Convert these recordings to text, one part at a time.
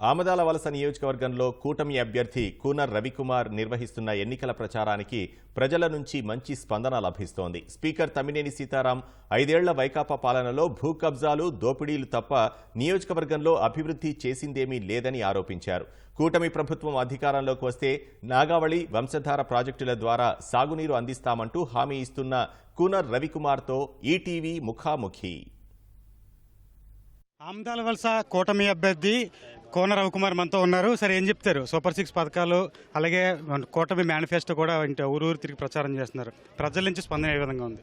ఆమదాల వలస నియోజకవర్గంలో కూటమి అభ్యర్థి కూనర్ రవికుమార్ నిర్వహిస్తున్న ఎన్నికల ప్రచారానికి ప్రజల నుంచి మంచి స్పందన లభిస్తోంది. స్పీకర్ తమ్మినేని సీతారాం ఐదేళ్ళ వైకాపా పాలనలో భూ కబ్జాలు దోపిడీలు తప్ప నియోజకవర్గంలో అభివృద్ధి చేసిందేమీ లేదని ఆరోపించారు. కూటమి ప్రభుత్వం అధికారంలోకి వస్తే నాగావళి వంశధార ప్రాజెక్టుల ద్వారా సాగునీరు అందిస్తామంటూ హామీ ఇస్తున్న కూనర్ రవికుమార్తో ఈటీవీ ముఖాముఖి. ఆమదాల వలస కూటమి అభ్యర్థి కోన రవికుమార్ మనతో ఉన్నారు. సరే ఏం చెప్తారు? సూపర్ సిక్స్ పథకాలు అలాగే కూటమి మేనిఫెస్టో కూడా ఇంటి ఊరు ఊరు తిరిగి ప్రచారం చేస్తున్నారు. ప్రజల నుంచి స్పందన ఏ విధంగా ఉంది?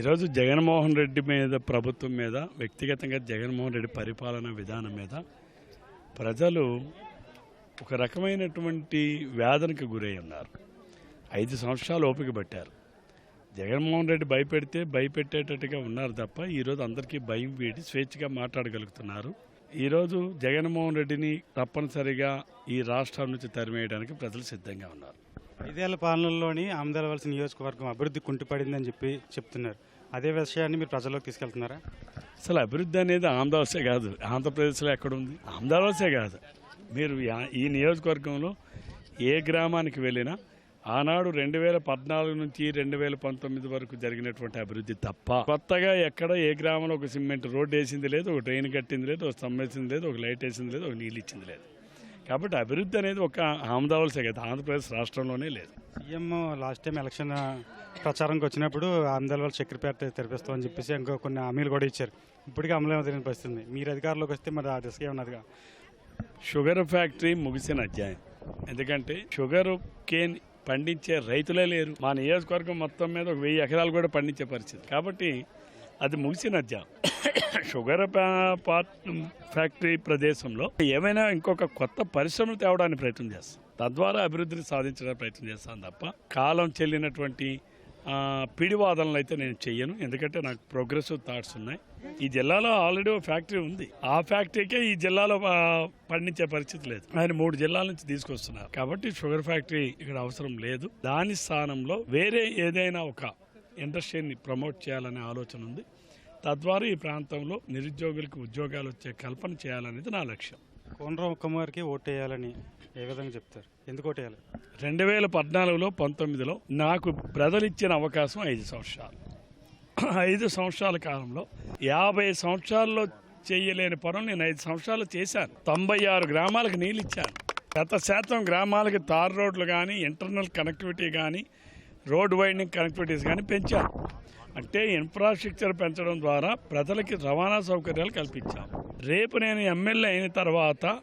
ఈరోజు జగన్మోహన్ రెడ్డి మీద ప్రభుత్వం మీద వ్యక్తిగతంగా జగన్మోహన్ రెడ్డి పరిపాలన విధానం మీద ప్రజలు ఒక రకమైనటువంటి వేదనకు గురై ఉన్నారు. ఐదు సంవత్సరాలు ఓపిక పట్టారు. జగన్మోహన్ రెడ్డి భయపెడితే భయపెట్టేటట్టుగా ఉన్నారు తప్ప ఈరోజు అందరికీ భయం వీడి స్వేచ్ఛగా మాట్లాడగలుగుతున్నారు. ఈరోజు జగన్మోహన్ రెడ్డిని తప్పనిసరిగా ఈ రాష్ట్రం నుంచి తరిమేయడానికి ప్రజలు సిద్ధంగా ఉన్నారు. ఐదేళ్ళ పాలనలోని ఆమదాల వలస నియోజకవర్గం అభివృద్ధి కుంటుపడిందని చెప్పి చెప్తున్నారు. అదే విషయాన్ని మీరు ప్రజల్లోకి తీసుకెళ్తున్నారా? అసలు అభివృద్ధి అనేది ఆంధ్రవలసే కాదు. ఆంధ్రప్రదేశ్లో ఎక్కడుంది? ఆంధ్రవలసే కాదు. మీరు ఈ నియోజకవర్గంలో ఏ గ్రామానికి వెళ్ళినా ఆనాడు రెండు వేల పద్నాలుగు నుంచి రెండు వేల పంతొమ్మిది వరకు జరిగినటువంటి అభివృద్ధి తప్ప కొత్తగా ఎక్కడ ఏ గ్రామంలో ఒక సిమెంట్ రోడ్డు వేసింది లేదు ఒక ట్రైన్ కట్టింది లేదు ఒక స్తంభం వేసింది లేదు ఒక లైట్ వేసింది లేదు ఒక నీళ్ళు ఇచ్చింది లేదు. కాబట్టి అభివృద్ధి అనేది ఒక ఆంధ్రవలసే కాదు ఆంధ్రప్రదేశ్ రాష్ట్రంలోనే లేదు. సీఎం లాస్ట్ టైం ఎలక్షన్ ప్రచారంకి వచ్చినప్పుడు వలస చక్కెరపేట తెరిపిస్తామని చెప్పేసి ఇంకా కొన్ని హామీలు కూడా ఇచ్చారు. ఇప్పటికీ అమలు తెలియని పరిస్థితి ఉంది. మీరు అధికారంలోకి వస్తే మరి ఆ దిశగా ఉన్నదిగా? షుగర్ ఫ్యాక్టరీ ముగిసిన అధ్యాయం. ఎందుకంటే షుగర్ కేన్ పండించే రైతులే లేరు. మా నియోజకవర్గం మొత్తం మీద ఒక వెయ్యి ఎకరాలు కూడా పండించే పరిస్థితి. కాబట్టి అది ముగిసిన అధ్యాయం షుగర్ ఫ్యాక్టరీ ప్రదేశంలో ఏమైనా ఇంకొక కొత్త పరిశ్రమలు తేవడానికి ప్రయత్నం చేస్తాం. తద్వారా అభివృద్ధిని సాధించడానికి ప్రయత్నం చేస్తాను తప్ప కాలం చెల్లినటువంటి పిడివాదనలు అయితే నేను చెయ్యను. ఎందుకంటే నాకు ప్రోగ్రెసివ్ థాట్స్ ఉన్నాయి. ఈ జిల్లాలో ఆల్రెడీ ఒక ఫ్యాక్టరీ ఉంది. ఆ ఫ్యాక్టరీకే ఈ జిల్లాలో పండించే పరిస్థితి లేదు. ఆయన మూడు జిల్లాల నుంచి తీసుకొస్తున్నారు. కాబట్టి షుగర్ ఫ్యాక్టరీ ఇక్కడ అవసరం లేదు. దాని స్థానంలో వేరే ఏదైనా ఒక ఇండస్ట్రీని ప్రమోట్ చేయాలనే ఆలోచన ఉంది. తద్వారా ఈ ప్రాంతంలో నిరుద్యోగులకు ఉద్యోగాలు వచ్చే కల్పన చేయాలనేది నా లక్ష్యం. కోనరావు కుమార్కి ఓటేయాలని ఏ విధంగా చెప్తారు? ఎందుకు ఓటేయాలి? రెండు వేల పద్నాలుగులో పంతొమ్మిదిలో నాకు ప్రజలు ఇచ్చిన అవకాశం ఐదు సంవత్సరాలు. ఐదు సంవత్సరాల కాలంలో యాభై సంవత్సరాల్లో చేయలేని పనులు నేను ఐదు సంవత్సరాలు చేశాను. తొంభై ఆరు గ్రామాలకు నీళ్ళు ఇచ్చాను గత శాతం గ్రామాలకి తార్ రోడ్లు కానీ ఇంటర్నల్ కనెక్టివిటీ కానీ రోడ్ వైండింగ్ కనెక్టివిటీస్ కానీ పెంచాను. అంటే ఇన్ఫ్రాస్ట్రక్చర్ పెంచడం ద్వారా ప్రజలకి రవాణా సౌకర్యాలు కల్పించాం రేపు నేను ఎమ్మెల్యే అయిన తర్వాత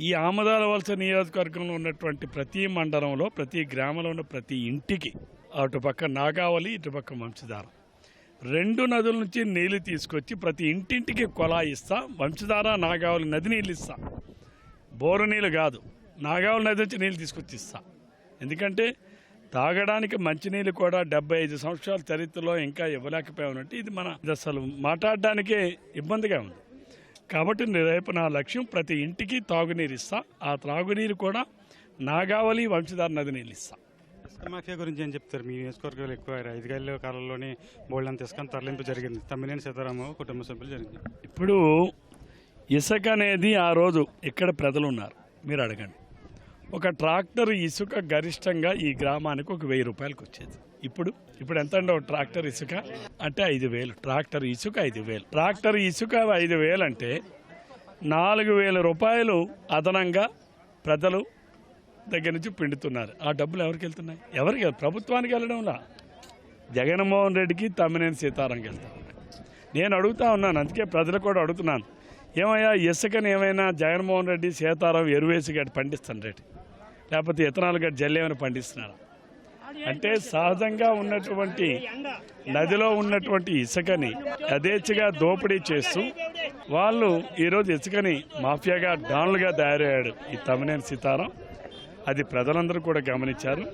ఈ ఆమదాల వలస నియోజకవర్గంలో ఉన్నటువంటి ప్రతి మండలంలో ప్రతి గ్రామంలో ఉన్న ప్రతి ఇంటికి అటుపక్క నాగావళి ఇటుపక్క వంశధార. రెండు నదుల నుంచి నీళ్ళు తీసుకొచ్చి ప్రతి ఇంటింటికి కొలాయి ఇస్తా వంశధార నాగావళి నది నీళ్ళు ఇస్తా. బోరు నీళ్ళు కాదు నాగావళి నది నుంచి నీళ్ళు తీసుకొచ్చి ఇస్తా. ఎందుకంటే తాగడానికి మంచినీళ్ళు కూడా డెబ్బై ఐదు సంవత్సరాల చరిత్రలో ఇంకా ఇవ్వలేకపోయామంటే ఇది మన అసలు మాట్లాడడానికే ఇబ్బందిగా ఉంది. కాబట్టి రేపు నా లక్ష్యం ప్రతి ఇంటికి తాగునీరు ఇస్తా. ఆ త్రాగునీరు కూడా నాగావళి వంశధార నది నీళ్ళు ఇస్తా ఇసుక మాఫియా గురించి ఏం చెప్తారు? మీ నియోజకవర్గాలు ఎక్కువ ఐదుగేళ్ళ కాలంలోనే బోల్డంత ఇసుక తరలింపు జరిగింది. తమ్మినేని సీతారామరావు కుటుంబ సభ్యులు జరిగింది. ఇప్పుడు ఇసుక అనేది ఆ రోజు ఇక్కడ ప్రజలు ఉన్నారు. మీరు అడగండి. ఒక ట్రాక్టర్ ఇసుక గరిష్టంగా ఈ గ్రామానికి ఒక వెయ్యి రూపాయలకు వచ్చేది. ఇప్పుడు ఇప్పుడు ఎంత ఉండవు ఒక ట్రాక్టర్ ఇసుక? అంటే ఐదు వేలు. ట్రాక్టర్ ఇసుక ఐదు వేలు. ట్రాక్టర్ ఇసుక ఐదు వేలు అంటే నాలుగు వేల రూపాయలు అదనంగా ప్రజలు దగ్గర నుంచి పిండుతున్నారు. ఆ డబ్బులు ఎవరికి వెళ్తున్నాయి? ఎవరికి? ప్రభుత్వానికి వెళ్ళడంలా. జగన్మోహన్ రెడ్డికి తమ్మినేని సీతారాంకి వెళ్తా. నేను అడుగుతా ఉన్నాను. అందుకే ప్రజలు కూడా అడుగుతున్నాను. ఏమయ్యా ఇసుకని ఏమైనా జగన్మోహన్ రెడ్డి సీతారాం ఎరువేసి గడి పండిస్తాను రెడ్డి లేకపోతే ఇతనాలు గట్టి జల్లేమని పండిస్తున్నారా. అంటే సహజంగా ఉన్నటువంటి నదిలో ఉన్నటువంటి ఇసుకని యథేచ్ఛగా దోపిడీ చేస్తూ వాళ్ళు ఈరోజు ఇసుకని మాఫియాగా డాన్లుగా తయారయ్యాడు ఈ తమ్మినేని సీతారాం. అది ప్రజలందరూ కూడా గమనించారు.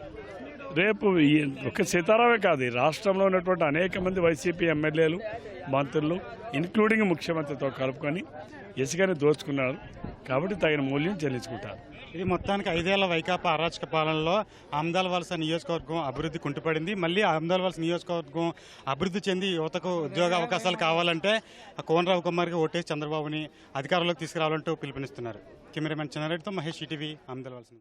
రేపు ఈ ఒక సీతారామే కాదు ఈ రాష్ట్రంలో ఉన్నటువంటి అనేక మంది వైసీపీ ఎమ్మెల్యేలు మంత్రులు ఇన్క్లూడింగ్ ముఖ్యమంత్రితో కలుపుకొని ఇసుకని దోచుకున్నారు కాబట్టి తగిన మూల్యం చెల్లించుకుంటారు. ఇది మొత్తానికి ఐదేళ్ళ వైకాపా అరాచక పాలనలో ఆమ్దాల వలస నియోజకవర్గం అభివృద్ధి కుంటుపడింది. మళ్ళీ ఆమ్దాల వలస నియోజకవర్గం అభివృద్ధి చెంది యువతకు ఉద్యోగ అవకాశాలు కావాలంటే కోనరావు కుమార్కి ఓటే ఓటేసి చంద్రబాబుని అధికారంలోకి తీసుకురావాలంటూ పిలుపునిస్తున్నారు. కెమెరామెన్ చంద్రారెడ్డితో మహేష్ ఈటీవీ ఆమ్దాల వలస